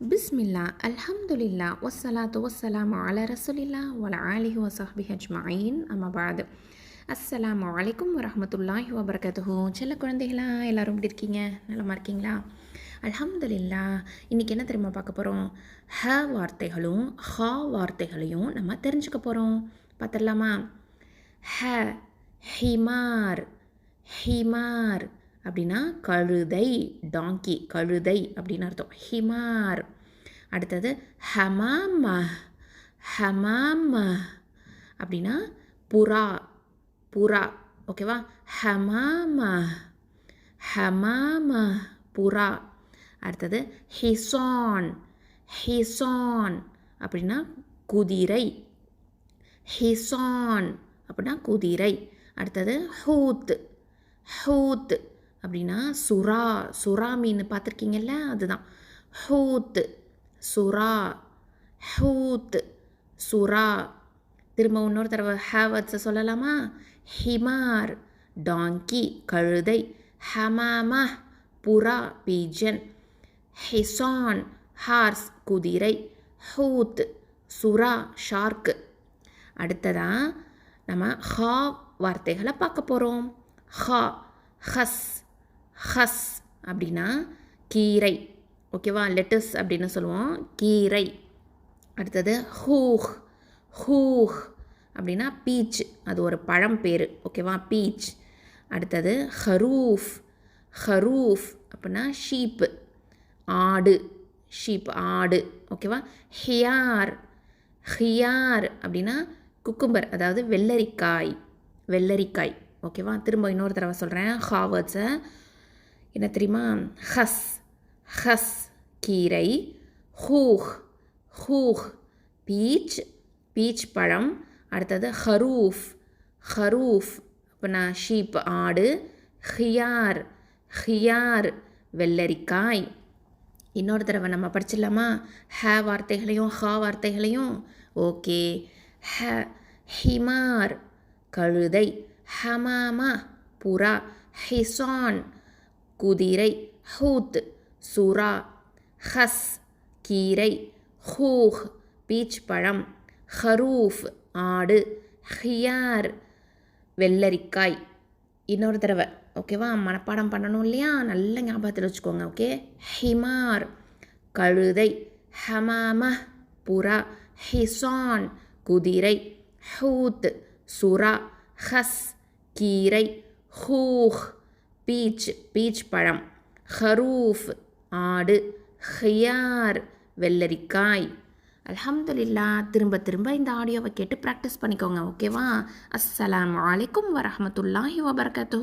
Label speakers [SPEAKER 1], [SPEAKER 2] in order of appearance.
[SPEAKER 1] பிஸ்மில்லா அல்ஹம்துலில்லா வஸ்ஸலாத்து வஸ்ஸலாமு அலா ரசுலில்லா வல ஆலிஹி வசஹ்பிஹி ஹஜ்மாயின் அம்மா பாது. வலைக்கும் வரமத்துல்லாஹி வரஹ்மத்துல்லாஹி செல்ல குழந்தைகளா எல்லோரும் எப்படி இருக்கீங்க? நலமா இருக்கீங்களா? அல்ஹம்துலில்லா இன்றைக்கி என்ன தெரியுமா பார்க்க போகிறோம் ஹ வார்த்தைகளும் ஹா வார்த்தைகளையும் நம்ம தெரிஞ்சுக்க போகிறோம் பார்த்துடலாமா? ஹ ஹிமார் ஹிமார். அப்படின்னா கழுதை டாங்கி கழுதை அப்படின்னு அர்த்தம். ஹிமார். அடுத்தது ஹமாம ஹமாம அப்படின்னா புறா புறா. ஓகேவா ஹமாம ஹமாம புறா. அடுத்தது ஹிசான் ஹிசான் அப்படின்னா குதிரை. ஹிசான் அப்படின்னா குதிரை. அடுத்தது ஹூத் ஹூத். அப்படின்னா சுறா சுறா மீன் பார்த்துருக்கீங்கல்ல? அதுதான். ஹூத்து சுறா ஹூத் சுறா. திரும்ப இன்னொரு தடவை ஹேவர்ட்ஸை சொல்லலாமா? ஹிமார் டாங்கி கழுதை ஹமாமா புறா பீஜன். ஹிசான் ஹார்ஸ் குதிரை. ஹூத் சுறா ஷார்க்கு. அடுத்ததாக நம்ம ஹா வார்த்தைகளை பார்க்க போகிறோம் ஹா ஹஸ் ஹஸ் அப்படின்னா கீரை. ஓகேவா? லெட்டஸ் அப்படின்னு சொல்லுவோம். கீரை. அடுத்தது ஹூஹ். ஹூஹ் அப்படின்னா பீச் அது ஒரு பழம் பேர். ஓகேவா? பீச் அடுத்தது ஹரூஃப். ஹரூஃப் அப்படின்னா ஷீப்பு ஆடு. ஷீப் ஆடு. ஓகேவா? ஹியார். ஹியார் அப்படின்னா குக்கும்பர் அதாவது வெள்ளரிக்காய். வெள்ளரிக்காய். ஓகேவா? திரும்ப இன்னொரு தடவை சொல்கிறேன் ஹாவர்ட்ஸை என்ன தெரியுமா? ஹஸ் ஹஸ் கீரை ஹூஹ் ஹூஹ் பீச் பீச் பழம் அடுத்தது ஹரூஃப் ஹரூஃப் அப்படின்னா ஷீப் ஆடு ஹியார் ஹியார் வெள்ளரிக்காய். இன்னொரு தடவை நம்ம படிச்சிடலாமா? ஹே வார்த்தைகளையும் ஹா வார்த்தைகளையும். ஓகே. ஹ ஹிமார் கழுதை ஹமாமா புறா ஹிசான் குதிரை ஹூத் சுறா ஹஸ் கீரை ஹூஹ் பீச் பழம் ஹரூஃப் ஆடு ஹியார் வெள்ளரிக்காய். இன்னொரு தடவை ஓகேவா மனப்பாடம் பண்ணணும் இல்லையா? நல்ல ஞாபகத்தில் வச்சுக்கோங்க ஓகே ஹிமார் கழுதை ஹமாம புறா ஹிசான் குதிரை ஹூத் சுறா ஹஸ் கீரை ஹூஹ் பீச் பீச் பழம் ஹரூஃப் ஆடு ஹியார் வெள்ளரிக்காய். அலமதுல்லா திரும்ப திரும்ப இந்த ஆடியோவை கேட்டு ப்ராக்டிஸ் பண்ணிக்கோங்க ஓகேவா அஸ்ஸலாம் அலைக்கும் வரமத்துல்லாஹி வபர்கத்து